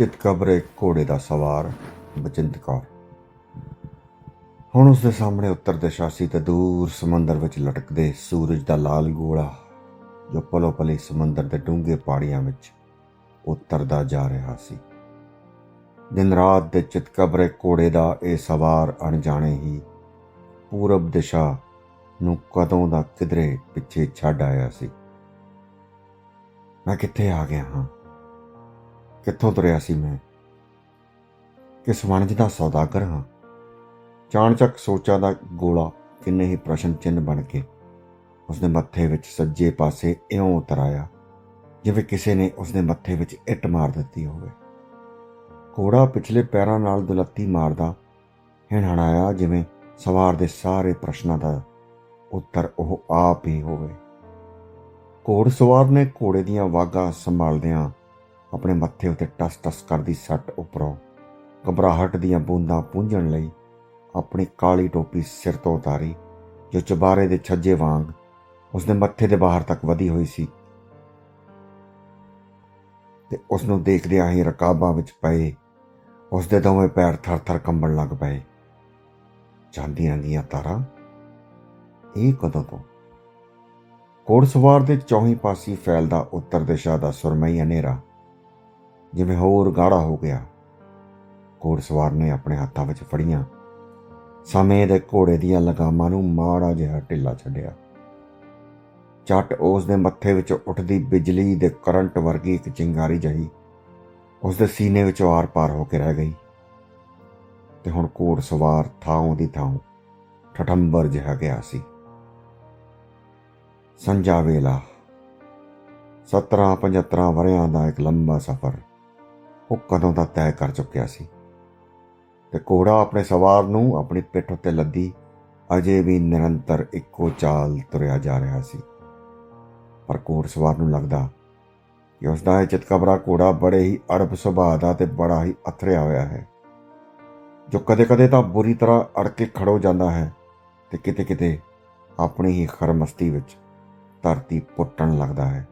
ਚਿਤ ਕਬਰੇ ਘੋੜੇ ਦਾ ਸਵਾਰ, ਬਚਿੰਤ ਕੌਰ। ਹੁਣ ਉਸ ਦੇ ਸਾਹਮਣੇ ਉੱਤਰ ਦਿਸ਼ਾ ਸੀ ਤੇ ਦੂਰ ਸਮੁੰਦਰ ਵਿੱਚ ਲਟਕਦੇ ਸੂਰਜ ਦਾ ਲਾਲ ਗੋਲਾ, ਜੋ ਪਲੋ ਪਲੀ ਸਮੁੰਦਰ ਦੇ ਡੂੰਘੇ ਪਾੜੀਆਂ ਵਿੱਚ ਉਤਰਦਾ ਜਾ ਰਿਹਾ ਸੀ। ਦਿਨ ਰਾਤ ਦੇ ਚਿਤਕਬਰੇ ਘੋੜੇ ਦਾ ਇਹ ਸਵਾਰ ਅਣਜਾਣੇ ਹੀ ਪੂਰਬ ਦਿਸ਼ਾ ਨੂੰ ਕਦੋਂ ਦਾ ਕਿਧਰੇ ਪਿੱਛੇ ਛੱਡ ਆਇਆ ਸੀ। ਮੈਂ ਕਿੱਥੇ ਆ ਗਿਆ ਹਾਂ? ਕਿੱਥੋਂ ਤੁਰਿਆ ਸੀ ਮੈਂ? ਕਿਸ ਵਣਜ ਦਾ ਸੌਦਾਗਰ ਹਾਂ? ਚਾਣਚੱਕ ਸੋਚਾਂ ਦਾ ਗੋਲਾ ਕਿੰਨੇ ਹੀ ਪ੍ਰਸ਼ਨ ਚਿੰਨ ਬਣ ਕੇ ਉਸਦੇ ਮੱਥੇ ਵਿੱਚ ਸੱਜੇ ਪਾਸੇ ਇਉਂ ਉਤਰਾਇਆ ਜਿਵੇਂ ਕਿਸੇ ਨੇ ਉਸਦੇ ਮੱਥੇ ਵਿੱਚ ਇੱਟ ਮਾਰ ਦਿੱਤੀ ਹੋਵੇ। ਘੋੜਾ ਪਿਛਲੇ ਪੈਰਾਂ ਨਾਲ ਦੁਲੱਤੀ ਮਾਰਦਾ ਹਿਣਹਣਾਇਆ ਜਿਵੇਂ ਸਵਾਰ ਦੇ ਸਾਰੇ ਪ੍ਰਸ਼ਨਾਂ ਦਾ ਉੱਤਰ ਉਹ ਆਪ ਹੀ ਹੋਵੇ। ਘੋੜ ਸਵਾਰ ਨੇ ਘੋੜੇ ਦੀਆਂ ਵਾਗਾਂ ਸੰਭਾਲਦਿਆਂ ਆਪਣੇ ਮੱਥੇ ਉੱਤੇ ਟਸ-ਟਸ ਕਰਦੀ ਸੱਟ ਉੱਪਰੋਂ ਘਬਰਾਹਟ ਦੀਆਂ ਬੂੰਦਾਂ ਪੂੰਝਣ ਲਈ ਆਪਣੀ ਕਾਲੀ ਟੋਪੀ ਸਿਰ ਤੋਂ ਉਤਾਰੀ, ਜੋ ਚਬਾਰੇ ਦੇ ਛੱਜੇ ਵਾਂਗ ਉਸਦੇ ਮੱਥੇ ਦੇ ਬਾਹਰ ਤੱਕ ਵਧੀ ਹੋਈ ਸੀ। ਤੇ ਉਸ ਨੂੰ ਦੇਖਦਿਆਂ ਹੀ ਰਕਾਬਾਂ ਵਿੱਚ ਪਏ ਉਸਦੇ ਦੋਵੇਂ ਪੈਰ ਥਰ-ਥਰ ਕੰਬਣ ਲੱਗ ਪਏ। ਚਾਂਦੀਆਂ ਦੀਆਂ ਤਾਰਾਂ? ਇਹ ਕਦੋਂ ਤੋਂ? ਘੋੜਸਵਾਰ ਦੇ ਚੌਹੀਂ ਪਾਸੀ ਫੈਲਦਾ ਉੱਤਰ ਦਿਸ਼ਾ ਦਾ ਸੁਰਮਈ ਹਨੇਰਾ। ਜਿਵੇਂ ਹੋਰ ਗਾੜਾ ਹੋ ਗਿਆ। ਘੋੜਸਵਾਰ ਨੇ ਆਪਣੇ ਹੱਥਾਂ ਵਿੱਚ ਫੜੀਆਂ। ਸਮੇਂ ਦੇ ਘੋੜੇ ਦੀਆਂ ਲਗਾਮਾਂ ਨੂੰ ਮਾੜਾ ਜਿਹਾ ਢਿੱਲਾ ਛੱਡਿਆ। ਚੱਟ ਉਸ ਦੇ ਮੱਥੇ ਵਿੱਚ ਉੱਠਦੀ ਬਿਜਲੀ ਦੇ ਕਰੰਟ ਵਰਗੀ ਇੱਕ ਚਿੰਗਾਰੀ ਜਹੀ ਉਸ ਦੇ ਸੀਨੇ ਵਿੱਚ ਆਰ-ਪਾਰ ਹੋ ਕੇ ਰਹਿ ਗਈ। ਤੇ ਹੁਣ ਘੋੜ ਸਵਾਰ ਥਾਂ ਦੀ ਥਾਂ ਠਠੰਬਰ ਜਿਹਾ ਗਿਆ ਸੀ। ਸੰਜਾ ਵੇਲਾ 17 75 ਵਰਿਆਂ ਦਾ ਇੱਕ ਲੰਬਾ ਸਫ਼ਰ। ਉਹ ਕਦੋਂ ਦਾ ਤੈਅ ਕਰ ਚੁੱਕਿਆ ਸੀ। ਤੇ ਘੋੜਾ ਆਪਣੇ ਸਵਾਰ ਨੂੰ ਆਪਣੀ ਪਿੱਠ ਉੱਤੇ ਲੱਦੀ, ਅਜੇ ਵੀ ਨਿਰੰਤਰ ਇੱਕੋ ਚਾਲ ਤੁਰਿਆ ਜਾ ਰਿਹਾ ਸੀ। ਪਰ ਘੋੜ ਸਵਾਰ ਨੂੰ ਲੱਗਦਾ ਕਿ ਉਸ ਦਾ ਇਹ ਚਿਤਕਬਰਾ ਘੋੜਾ ਬੜੇ ਹੀ ਅੜਬ ਸੁਭਾਅ ਦਾ ਤੇ ਬੜਾ ਹੀ ਅਥਰਿਆ ਹੋਇਆ ਹੈ। ਜੋ ਕਦੇ-ਕਦੇ ਤਾਂ ਬੁਰੀ ਤਰ੍ਹਾਂ ਅੜ ਕੇ ਖੜੋ ਜਾਂਦਾ ਹੈ ਤੇ ਕਿਤੇ-ਕਿਤੇ ਆਪਣੀ ਹੀ ਖਰਮਸਤੀ ਵਿੱਚ ਧਰਤੀ ਪੁੱਟਣ ਲੱਗਦਾ ਹੈ।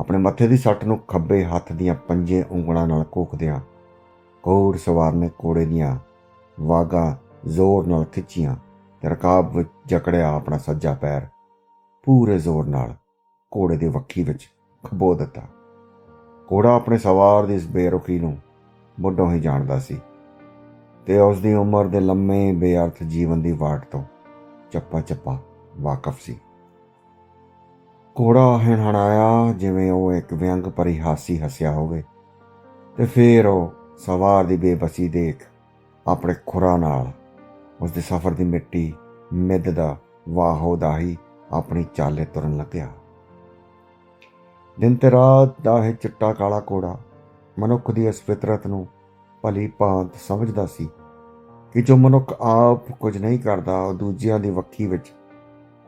ਆਪਣੇ ਮੱਥੇ ਦੀ ਸੱਟ ਨੂੰ ਖੱਬੇ ਹੱਥ ਦੀਆਂ ਪੰਜੇ ਉਂਗਲਾਂ ਨਾਲ ਕੋਕਦਿਆਂ ਘੋੜ ਸਵਾਰ ਨੇ ਕੋੜੇ ਦੀਆਂ ਵਾਗਾ ਜ਼ੋਰ ਨਾਲ ਖਿੱਚੀਆਂ ਤੇ ਰਕਾਬ ਵਿੱਚ ਜਕੜਿਆ ਆਪਣਾ ਸੱਜਾ ਪੈਰ ਪੂਰੇ ਜ਼ੋਰ ਨਾਲ ਘੋੜੇ ਦੀ ਵੱਖੀ ਵਿੱਚ ਖਬੋ ਦਿੱਤਾ। ਘੋੜਾ ਆਪਣੇ ਸਵਾਰ ਦੀ ਇਸ ਬੇਰੁਖੀ ਨੂੰ ਮੁੱਢੋਂ ਹੀ ਜਾਣਦਾ ਸੀ ਤੇ ਉਸ ਦੀ ਉਮਰ ਦੇ ਲੰਮੇ ਬੇਅਰਥ ਜੀਵਨ ਦੀ ਵਾਟ ਤੋਂ ਚੱਪਾ ਚੱਪਾ ਵਾਕਫ ਸੀ। ਘੋੜਾ ਹਣਹਣਾਇਆ, ਜਿਵੇਂ ਉਹ ਇੱਕ ਵਿਅੰਗ ਭਰੀ ਹਾਸੀ ਹੱਸਿਆ ਹੋਵੇ। ਤੇ ਫੇਰ ਉਹ ਸਵਾਰ ਦੀ ਬੇਬਸੀ ਦੇਖ ਆਪਣੇ ਖੁਰਾ ਨਾਲ ਉਸ ਦੇ ਸਫ਼ਰ ਦੀ ਮਿੱਟੀ ਮਿੱਧ ਦਾ ਵਾਹੋ ਦਾਹੀ ਆਪਣੀ ਚਾਲੇ ਤੁਰਨ ਲੱਗਿਆ। ਦਿਨ ਤੇ ਰਾਤ ਦਾ ਇਹ ਚਿੱਟਾ ਕਾਲਾ ਕੋੜਾ ਮਨੁੱਖ ਦੀ ਇਸ ਫਿਤਰਤ ਨੂੰ ਭਲੀ ਭਾਂਤ ਸਮਝਦਾ ਸੀ ਕਿ ਜੋ ਮਨੁੱਖ ਆਪ ਕੁਝ ਨਹੀਂ ਕਰਦਾ, ਉਹ ਦੂਜਿਆਂ ਦੀ ਵੱਖੀ ਵਿੱਚ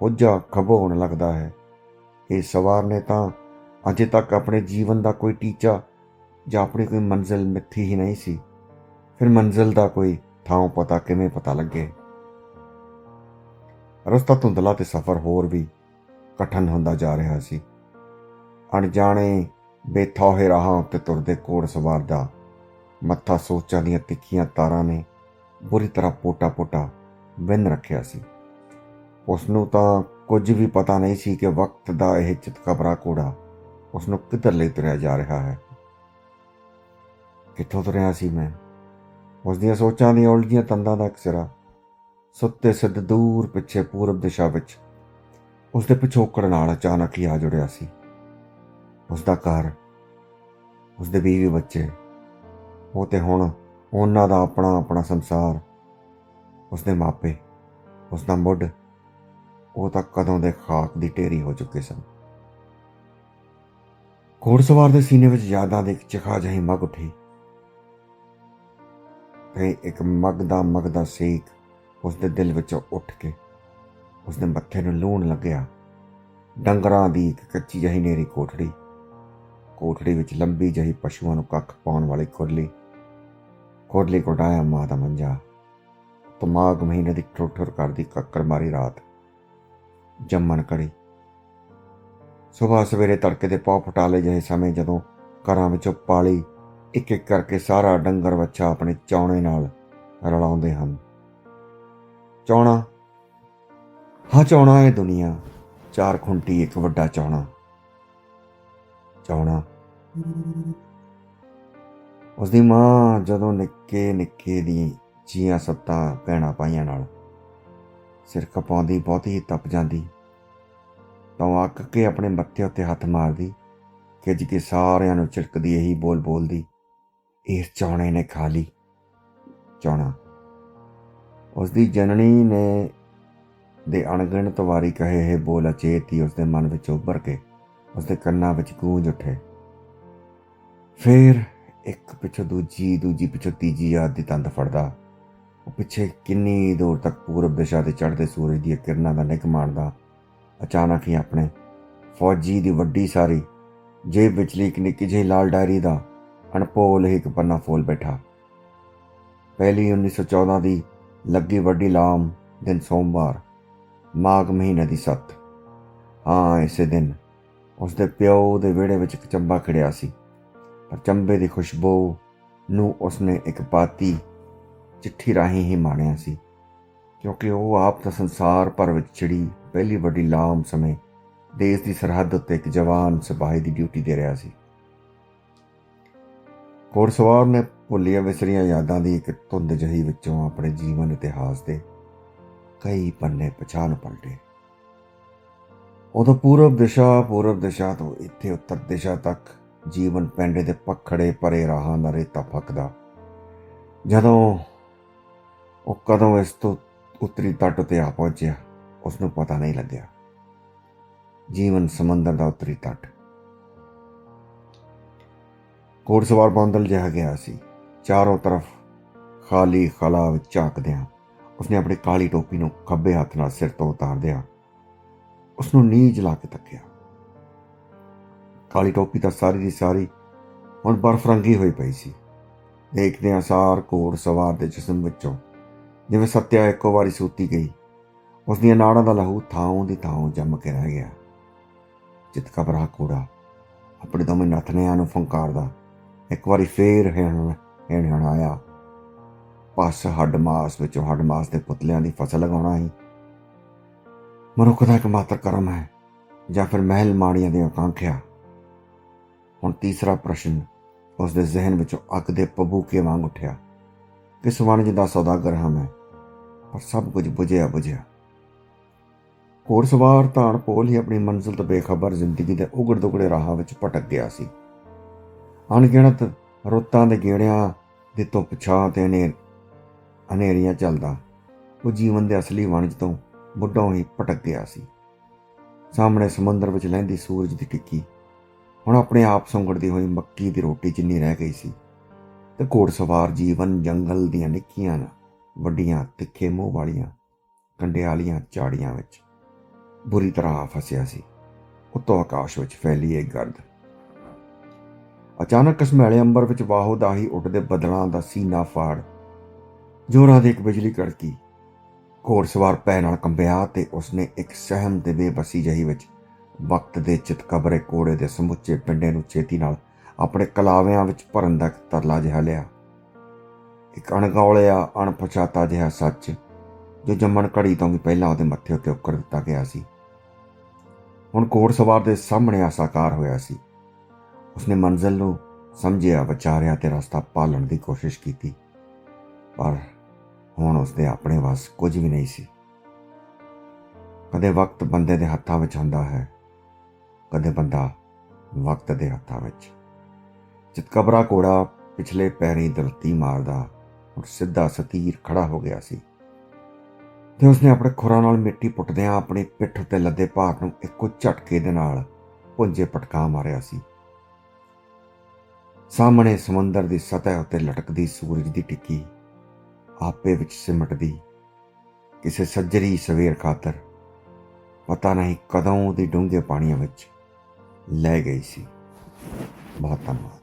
ਹੁੱਜਾ ਹੋਣ ਲੱਗਦਾ ਹੈ। ਇਹ ਸਵਾਰ ਨੇ ਤਾਂ ਅਜੇ ਤੱਕ ਆਪਣੇ ਜੀਵਨ ਦਾ ਕੋਈ ਟੀਚਾ ਜਾਂ ਆਪਣੀ ਕੋਈ ਮੰਜ਼ਿਲ ਮਿੱਥੀ ਹੀ ਨਹੀਂ ਸੀ। ਫਿਰ ਮੰਜ਼ਿਲ ਦਾ ਕੋਈ ਥਾਂ ਪਤਾ ਕਿਵੇਂ ਪਤਾ ਲੱਗੇ? ਰਸਤਾ ਧੁੰਦਲਾ ਤੇ ਸਫ਼ਰ ਹੋਰ ਵੀ ਕਠਨ ਹੁੰਦਾ ਜਾ ਰਿਹਾ ਸੀ। ਅਣਜਾਣੇ ਬੇਥੋਹੇ ਰਾਹਾਂ ਉੱਤੇ ਤੁਰਦੇ ਘੋੜ ਸਵਾਰ ਦਾ ਮੱਥਾ ਸੋਚਾਂ ਦੀਆਂ ਤਿੱਖੀਆਂ ਤਾਰਾਂ ਨੇ ਬੁਰੀ ਤਰ੍ਹਾਂ ਪੋਟਾ-ਪੋਟਾ ਵਿੰਨ ਰੱਖਿਆ ਸੀ। ਉਸ ਨੂੰ ਤਾਂ ਕੁਝ ਵੀ ਪਤਾ ਨਹੀਂ ਸੀ ਕਿ ਵਕਤ ਦਾ ਇਹ ਚਿਤਕਬਰਾ ਘੋੜਾ ਉਸ ਨੂੰ ਕਿੱਧਰ ਲੈ ਤੁਰਿਆ ਜਾ ਰਿਹਾ ਹੈ। ਕਿੱਥੋਂ ਤੁਰਿਆ ਸੀ ਮੈਂ? ਉਸ ਦੀਆਂ ਸੋਚਾਂ ਦੀਆਂ ਉਲਝੀਆਂ ਤੰਦਾਂ ਦਾ ਇੱਕ ਸੁੱਤੇ ਸਿੱਧ ਦੂਰ ਪਿੱਛੇ ਪੂਰਬ ਦਿਸ਼ਾ ਵਿੱਚ ਉਸ ਦੇ ਪਿਛੋਕੜ ਨਾਲ ਅਚਾਨਕ ਹੀ ਆ ਜੁੜਿਆ ਸੀ। ਉਸ ਦਾ ਘਰ ਉਸ ਦੇ ਬੀਵੀ ਬੱਚੇ, ਉਹ ਤੇ ਹੁਣ ਉਹਨਾਂ ਦਾ ਆਪਣਾ ਆਪਣਾ ਸੰਸਾਰ ਉਸ ਦੇ ਮਾਪੇ ਉਸ ਦਾ ਮੁੱਢ ਉਹ ਤਾਂ ਕਦੋਂ ਦੇ ਖਾਕ ਦੀ ਢੇਰੀ ਹੋ ਚੁੱਕੇ ਸਨ। ਘੋੜਸਵਾਰ ਦੇ ਸੀਨੇ ਵਿੱਚ ਯਾਦਾਂ ਦੀ ਇੱਕ ਚਖਾ ਜਿਹੀ ਮਗ ਉੱਠੀ। ਤੇ ਇੱਕ ਮਗਦਾ ਮਗਦਾ ਸੇਕ ਉਸ ਦੇ ਦਿਲ ਵਿੱਚੋਂ ਉੱਠ ਕੇ ਉਸ ਦੇ ਮੱਥੇ ਨੂੰ ਲੂਣ ਲੱਗਿਆ। ਡੰਗਰਾਂ ਦੀ ਇੱਕ ਕੱਚੀ ਜਿਹੀ ਨੇਰੀ ਕੋਠੜੀ ਕੋਠੜੀ ਵਿੱਚ ਲੰਬੀ ਜਿਹੀ ਪਸ਼ੂਆਂ ਨੂੰ ਕੱਖ ਪਾਉਣ ਵਾਲੀ ਖੁਰਲੀ ਖੁਰਲੀ ਕੋਟਾਇਆ ਮਾਂ ਦਾ ਮੰਜਾ। ਤਮਾਗ ਮਹੀਨੇ ਦੀ ਠੁਰ ਠੁਰ ਕਰਦੀ ਕੱਕਰ ਮਾਰੀ ਰਾਤ। ਜੰਮਣ ਕਰੀ। ਸਵੇਰ ਸਵੇਰੇ ਤੜਕੇ ਦੇ ਪੌ ਫਟਾਲੇ ਜਿਹੇ ਸਮੇਂ ਜਦੋਂ ਘਰਾਂ ਵਿੱਚੋਂ ਪਾਲੀ ਇੱਕ ਇੱਕ ਕਰਕੇ ਸਾਰਾ ਡੰਗਰ ਵੱਛਾ ਆਪਣੇ ਚੌਣੇ ਨਾਲ ਰਲਾਉਂਦੇ ਹਨ। ਚੌਣਾ। ਹਾਂ, ਚੌਣਾ ਹੈ ਦੁਨੀਆ। ਚਾਰ ਖੁੰਟੀ, ਇੱਕ ਵੱਡਾ ਚੌਣਾ। ਚੌਣਾ। ਉਸਦੀ ਮਾਂ ਜਦੋਂ ਨਿੱਕੇ ਨਿੱਕੇ ਦੀ ਜੀਆਂ ਸੱਤਾਂ, ਭੈਣਾਂ ਪਾਈਆਂ ਨਾਲ ਸਿਰ ਕਪਾਉਂਦੀ ਬਹੁਤੀ ਹੀ ਤਪ ਜਾਂਦੀ। ਤਾਂ ਅੱਕ ਕੇ ਆਪਣੇ ਮੱਥੇ ਉੱਤੇ ਹੱਥ ਮਾਰਦੀ ਖਿੱਚ ਕੇ ਸਾਰਿਆਂ ਨੂੰ ਝਿੜਕਦੀ, ਇਹੀ ਬੋਲ ਬੋਲਦੀ ਇਸ ਚੌਣੇ ਨੇ ਖਾ ਲਈ। ਚੌਣਾ। ਉਸਦੀ ਜਨਨੀ ਨੇ ਦੇ ਅਣਗਿਣਤ ਵਾਰੀ ਕਹੇ ਇਹ ਬੋਲ ਅਚੇਤ ਹੀ ਉਸਦੇ ਮਨ ਵਿੱਚ ਉੱਭਰ ਕੇ, ਉਸਦੇ ਕੰਨਾਂ ਵਿੱਚ ਗੂੰਜ ਉੱਠੇ। ਫਿਰ ਇੱਕ ਪਿੱਛੋਂ ਦੂਜੀ ਦੂਜੀ ਪਿੱਛੋਂ ਤੀਜੀ ਯਾਦ ਦੀ ਤੰਦ ਫੜਦਾ। ਉਹ ਪਿੱਛੇ ਕਿੰਨੀ ਦੂਰ ਤੱਕ ਪੂਰਬ ਦਿਸ਼ਾ ਤੇ ਚੜ੍ਹਦੇ ਸੂਰਜ ਦੀਆਂ ਕਿਰਨਾਂ ਦਾ ਨਿੱਘ ਮਾਣਦਾ ਅਚਾਨਕ ਹੀ ਆਪਣੇ ਫੌਜੀ ਦੀ ਵੱਡੀ ਸਾਰੀ ਜੇਬ ਵਿਚਲੀ ਇੱਕ ਨਿੱਕੀ ਜਿਹੀ ਲਾਲ ਡਾਇਰੀ ਦਾ ਅਣਪੋਲ ਹੀ ਇੱਕ ਪੰਨਾ ਫੋਲ ਬੈਠਾ। ਪਹਿਲੀ 1914 ਦੀ ਲੱਗੀ ਵੱਡੀ ਲਾਮ ਦਿਨ ਸੋਮਵਾਰ, ਮਾਘ ਮਹੀਨੇ ਦੀ ਸੱਤ। ਹਾਂ, ਇਸੇ ਦਿਨ ਉਸਦੇ ਪਿਓ ਦੇ ਵਿਹੜੇ ਵਿੱਚ ਇੱਕ ਚੰਬਾ ਖੜਿਆ ਸੀ, ਪਰ ਚੰਬੇ ਦੀ ਖੁਸ਼ਬੂ ਨੂੰ ਉਸਨੇ ਇੱਕ ਪਾਤੀ ਚਿੱਠੀ ਰਾਹੀਂ ਹੀ ਮਾਣਿਆ ਸੀ, ਕਿਉਂਕਿ ਉਹ ਆਪ ਤਾਂ ਸੰਸਾਰ ਭਰ ਵਿੱਚ ਛਿੜੀ ਪਹਿਲੀ ਵੱਡੀ ਲਾਮ ਸਮੇਂ ਦੇਸ਼ ਦੀ ਸਰਹੱਦ ਉੱਤੇ ਇੱਕ ਜਵਾਨ ਸਿਪਾਹੀ ਦੀ ਡਿਊਟੀ ਦੇ ਰਿਹਾ ਸੀ। ਕੋਰਸਵਾਰ ਨੇ ਭੁੱਲੀਆਂ ਵਿਸਰੀਆਂ ਯਾਦਾਂ ਦੀ ਇੱਕ ਧੁੰਦ ਜਹੀ ਵਿੱਚੋਂ ਆਪਣੇ ਜੀਵਨ ਇਤਿਹਾਸ ਦੇ ਕਈ ਪੰਨੇ ਪਛਾਣ ਪਲਟੇ। ਉਦੋਂ ਪੂਰਬ ਦਿਸ਼ਾ ਪੂਰਬ ਦਿਸ਼ਾ ਤੋਂ ਇੱਥੇ ਉੱਤਰ ਦਿਸ਼ਾ ਤੱਕ ਜੀਵਨ ਪੈਂਡੇ ਦੇ ਪਖੜੇ ਭਰੇ ਰਾਹਾਂ ਦਾ ਰੇਤਾ ਫੱਕਦਾ। ਜਦੋਂ ਉਹ ਕਦੋਂ ਇਸ ਤੋਂ ਉੱਤਰੀ ਤੱਟ ਤੇ ਆ ਪਹੁੰਚਿਆ ਉਸ ਨੂੰ ਪਤਾ ਨਹੀਂ ਲੱਗਿਆ। ਜੀਵਨ ਸਮੁੰਦਰ ਦਾ ਉੱਤਰੀ ਤੱਟ। ਘੋੜਸਵਾਰ ਬੰਦਲ ਜਿਹਾ ਗਿਆ ਸੀ। ਚਾਰੋਂ ਤਰਫ ਖਾਲੀ ਖਲਾ ਵਿੱਚ ਝਾਕਦਿਆਂ ਉਸਨੇ ਆਪਣੀ ਕਾਲੀ ਟੋਪੀ ਨੂੰ ਖੱਬੇ ਹੱਥ ਨਾਲ ਸਿਰ ਤੋਂ ਉਤਾਰਦਿਆਂ ਉਸ ਨੂੰ ਨੀਝ ਲਾ ਕੇ ਤੱਕਿਆ ਕਾਲੀ ਟੋਪੀ ਤਾਂ ਸਾਰੀ ਦੀ ਸਾਰੀ ਹੁਣ ਬਰਫ਼ ਰੰਗੀ ਹੋਈ ਪਈ ਸੀ। ਦੇਖਦਿਆਂ ਸਾਰ ਘੋੜ ਸਵਾਰ ਦੇ ਜਿਸਮ ਵਿੱਚੋਂ ਜਿਵੇਂ ਸੱਤਿਆ ਇੱਕੋ ਵਾਰੀ ਸੂਤੀ ਗਈ ਉਸ ਦੀਆਂ ਨਾੜਾਂ ਦਾ ਲਹੂ ਥਾਂ ਦੀ ਥਾਂ ਜੰਮ ਕੇ ਰਹਿ ਗਿਆ। ਚਿਤ ਘਬਰਾ ਕੋੜਾ ਆਪਣੇ ਦੋਵੇਂ ਨਥਨਿਆਂ ਨੂੰ ਫੰਕਾਰਦਾ ਇੱਕ ਵਾਰੀ ਫੇਰ ਹੈਣ ਹੈਣ ਆਇਆ। ਪਸ ਹੱਡ ਮਾਸ ਵਿੱਚੋਂ ਹੱਡ ਮਾਸ ਦੇ ਪੁਤਲਿਆਂ ਦੀ ਫਸਲ ਲਗਾਉਣਾ ਹੀ ਮਨੁੱਖ ਦਾ ਇੱਕ ਮਾਤਰ ਕਰਮ ਹੈ, ਜਾਂ ਫਿਰ ਮਹਿਲ ਮਾੜੀਆਂ ਦੀ ਆਕਾਂਖਿਆ। ਹੁਣ ਤੀਸਰਾ ਪ੍ਰਸ਼ਨ ਉਸ ਦੇ ਜ਼ਿਹਨ ਵਿੱਚੋਂ ਅੱਗ ਦੇ ਪਬੂਕੇ ਵਾਂਗ ਉੱਠਿਆ। ਕਿਸ ਵਣਜ ਦਾ ਸੌਦਾਗਰ ਹਾਂ? ਮੈਂ ਪਰ ਸਭ ਕੁਝ ਬੁਝਿਆ ਬੁਝਿਆ। ਘੋੜਸਵਾਰ ਧਾਨ ਪੋਲ ਹੀ ਆਪਣੀ ਮੰਜ਼ਿਲ ਤੋਂ ਬੇਖਬਰ ਜ਼ਿੰਦਗੀ ਦੇ ਉਗੜ ਦੁਗੜੇ ਰਾਹਾਂ ਵਿੱਚ ਭਟਕ ਗਿਆ ਸੀ। ਅਣਗਿਣਤ ਰੁੱਤਾਂ ਦੇ ਗੇੜਿਆਂ ਦੀ ਧੁੱਪ ਛਾਂ ਤੇ ਹਨੇਰ, ਹਨੇਰੀਆਂ ਚੱਲਦਾ, ਉਹ ਜੀਵਨ ਦੇ ਅਸਲੀ ਵਣਜ ਤੋਂ ਮੁੱਢੋਂ ਹੀ ਭਟਕ ਗਿਆ ਸੀ। ਸਾਹਮਣੇ ਸਮੁੰਦਰ ਵਿੱਚ ਲਹਿੰਦੀ ਸੂਰਜ ਦੀ ਟਿੱਕੀ, ਹੁਣ ਆਪਣੇ ਆਪ ਸੰਗੜਦੀ ਹੋਈ ਮੱਕੀ ਦੀ ਰੋਟੀ ਜਿੰਨੀ ਰਹਿ ਗਈ ਸੀ, ਤੇ ਘੋੜਸਵਾਰ ਜੀਵਨ ਜੰਗਲ ਦੀਆਂ ਨਿੱਕੀਆਂ ਵੱਡੀਆਂ ਤਿੱਖੇ ਮੂੰਹ ਵਾਲੀਆਂ ਕੰਡਿਆਲੀਆਂ ਝਾੜੀਆਂ ਵਿੱਚ ਬੁਰੀ ਤਰ੍ਹਾਂ ਫਸਿਆ ਸੀ। ਉੱਤੋਂ ਆਕਾਸ਼ ਵਿੱਚ ਫੈਲੀ ਇੱਕ ਗਰਦ। ਅਚਾਨਕ ਕਸਮੈਲੇ ਅੰਬਰ ਵਿੱਚ ਵਾਹੋ ਦਾਹੀ ਉੱਡਦੇ ਬੱਦਲਾਂ ਦਾ ਸੀਨਾ ਫਾੜ ਜੋਰਾਂ ਦੀ ਇੱਕ ਬਿਜਲੀ ਕੜਕੀ ਘੋੜਸਵਾਰ ਪੈ ਨਾਲ ਕੰਬਿਆ ਤੇ ਉਸਨੇ ਇੱਕ ਸਹਿਮ ਤੇ ਬੇਬਸੀ ਜਹੀ ਵਿੱਚ ਵਕਤ ਦੇ ਚਿਤਕਬਰੇ ਕੋੜੇ ਦੇ ਸਮੁੱਚੇ ਪਿੰਡੇ ਨੂੰ ਛੇਤੀ ਨਾਲ ਆਪਣੇ ਕਲਾਵਿਆਂ ਵਿੱਚ ਭਰਨ ਦਾ ਤਰਲਾ ਜਿਹਾ ਲਿਆ। ਇੱਕ ਅਣਗੌਲਿਆ ਅਣਪਛਾਤਾ ਜਿਹਾ ਸੱਚ, ਜੋ ਜੰਮਣ ਘੜੀ ਤੋਂ ਵੀ ਪਹਿਲਾਂ ਉਹਦੇ ਮੱਥੇ ਉੱਤੇ ਉੱਕਰ ਦਿੱਤਾ ਗਿਆ ਸੀ। ਹੁਣ ਘੋੜਸਵਾਰ ਦੇ ਸਾਹਮਣੇ ਆ ਹੋਇਆ ਸੀ। ਉਸਨੇ ਮੰਜ਼ਿਲ ਨੂੰ ਸਮਝਿਆ, ਵਿਚਾਰਿਆ ਤੇ ਰਸਤਾ ਪਾਲਣ ਦੀ ਕੋਸ਼ਿਸ਼ ਕੀਤੀ। ਪਰ ਹੁਣ ਉਸਦੇ ਆਪਣੇ ਵੱਸ ਕੁਝ ਵੀ ਨਹੀਂ ਸੀ। ਕਦੇ ਵਕਤ ਬੰਦੇ ਦੇ ਹੱਥਾਂ ਵਿੱਚ ਹੁੰਦਾ ਹੈ, ਕਦੇ ਬੰਦਾ ਵਕਤ ਦੇ ਹੱਥਾਂ ਵਿੱਚ। ਚਿਤਕਬਰਾ ਘੋੜਾ ਪਿਛਲੇ ਪੈਰੀ ਦਰਤੀ ਮਾਰਦਾ ਹੁਣ ਸਿੱਧਾ ਸਤੀਰ ਖੜਾ ਹੋ ਗਿਆ ਸੀ। ਤੇ ਉਸਨੇ ਆਪਣੇ ਖੁਰਾਂ ਨਾਲ ਮਿੱਟੀ ਪੁੱਟਦਿਆਂ ਆਪਣੀ ਪਿੱਠ ਉੱਤੇ ਲੱਦੇ ਭਾਰ ਨੂੰ ਇੱਕੋ ਝਟਕੇ ਦੇ ਨਾਲ ਪੁੰਜੇ ਪਟਕਾ ਮਾਰਿਆ ਸੀ। ਸਾਹਮਣੇ ਸਮੁੰਦਰ ਦੀ ਸਤਹ ਉੱਤੇ ਲਟਕਦੀ ਸੂਰਜ ਦੀ ਟਿੱਕੀ ਆਪੇ ਵਿੱਚ ਸਿਮਟਦੀ। ਕਿਸੇ ਸੱਜਰੀ ਸਵੇਰ ਖਾਤਰ ਪਤਾ ਨਹੀਂ ਕਦੋਂ ਦੀ ਡੂੰਘੇ ਪਾਣੀਆਂ ਵਿੱਚ ਲੈ ਗਈ ਸੀ। ਬਹੁਤ ਧੰਨਵਾਦ।